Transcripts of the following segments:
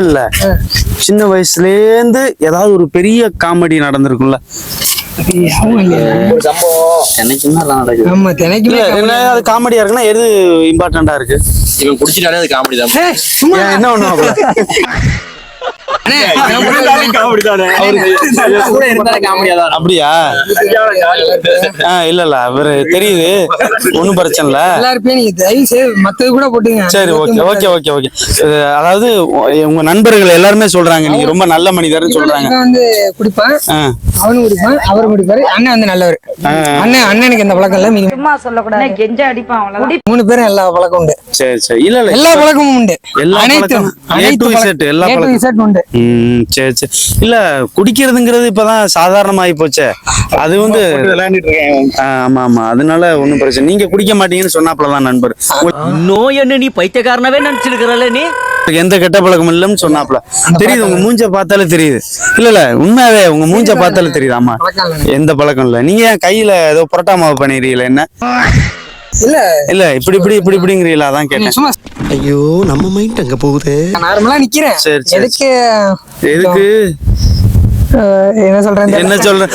இல்ல. சின்ன வயசுலேருந்து ஏதாவது ஒரு பெரிய காமெடி நடந்திருக்கும்ல. காமெடியா இருக்குன்னா எது இம்பார்ட்டண்டா இருக்கு? இவன் குடிச்சிட்டாலே அது காமெடி தான் என்ன ஒண்ணு அப்படியா இல்ல இல்ல அவரு தெரியுது ஒண்ணும் பிரச்சனை இல்ல எல்லாருமே நீங்க தயவு செய்து மத்தது கூட போட்டுங்க சரி ஓகே ஓகே ஓகே ஓகே அதாவது உங்க நண்பர்கள் எல்லாருமே சொல்றாங்க நீங்க ரொம்ப நல்ல மனிதர்னு சொல்றாங்க வந்து குடிப்பான் அவனும் குடிப்பான் அவரும் குடிப்பாரு அண்ணன் வந்து நல்லவர். அண்ணன் அண்ணனுக்கு எந்த பழக்கம் இல்ல மீதி சும்மா சொல்லக்கூடாது. கெஞ்ச அடிப்பான் மூணு பேரும் எல்லா பழக்கம் உண்டு. சரி சரி. இல்ல இல்ல. எல்லா பழக்கமும் உண்டு. அனைத்தும் Z, எல்லா பழக்கம். உண்டு. சரி சரி. இல்ல குடிக்கிறதுங்கிறது இப்பதான் சாதாரணமாயி போச்சே. அது வந்து ஆ, ஆமா ஆமா. அதனால ஒண்ணும் பிரச்சனை நீங்க குடிக்க மாட்டீங்கன்னு சொன்னாப்லதான் நண்பர். இன்னும் என்ன நீ பைத்தியக்காரனவே நினைச்சிருக்கிறல்ல நீ? எந்த கெட்ட பழக்கமும் இல்லைன்னு சொன்னாப்ல. தெரியுது உங்க மூஞ்ச பார்த்தாலே தெரியுது. இல்ல இல்ல உண்மையாவே உங்க மூஞ்ச பார்த்தாலே தெரியுது. ஆமா. பழக்கம் இல்ல. எந்த பழக்கம் இல்ல. நீங்க ஏன் கையில ஏதோ புரட்டா மாவு பண்ணிடுறீங்களா என்ன? இல்ல. இல்ல இப்படி இப்படி இப்படி இப்படிங்கிறீங்களா அதான் கேட்டேன். சும்மா ஐயோ நம்ம மைண்ட் அங்க போகுது. நார்மலா நிக்கிறேன். சரி, சரி. எதுக்கு? எதுக்கு? என்ன சொல்றேன் என்ன சொல்றேன்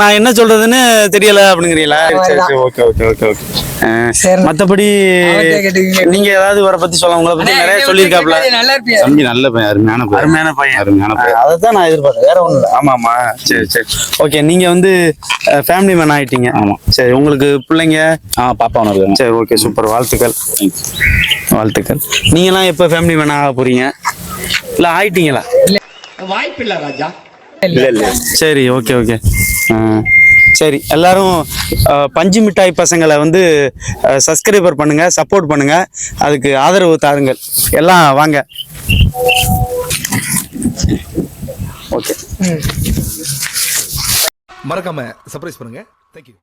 நான் என்ன சொல்றதுன்னு தெரியல அப்படிங்கிறீங்களா? சரி சரி ஓகே ஓகே ஓகே ஓகே. மத்தபடி. நீங்க ஏதாவது இவரை பத்தி சொல்ல உங்களை பத்தி நிறைய சொல்லியிருக்காப்ல. நல்லா இருப்பியா தம்பி நல்ல பையன் அருமையான பையன். அருமையான பையன். அருமையான பையன். அதை தான் நான் எதிர்பார்த்தேன். வேற இல்லை. ஆமா ஆமா. சரி சரி. ஓகே நீங்க வந்து ஃபேமிலி மேன் ஆயிட்டீங்க. ஆமா. சரி உங்களுக்கு பிள்ளைங்க? ஆ பாப்பா ஒன்று இருக்காங்க. சரி ஓகே சூப்பர். வாழ்த்துக்கள். வாழ்த்துக்கள். நீங்களாம் எப்போ ஃபேமிலி மேன் ஆக போறீங்க? இல்ல ஆயிட்டீங்களா? இல்ல இல்ல. சரி ஓகே ஓகே. சரி. எல்லாரும் பஞ்சு மிட்டாய் பசங்களை வந்து சப்ஸ்கிரைபர் பண்ணுங்க சப்போர்ட் பண்ணுங்க. அதுக்கு ஆதரவு தாருங்கள். எல்லாம் வாங்க. ஓகே. மறக்காம சர்ப்ரைஸ் பண்ணுங்க. தேங்க்யூ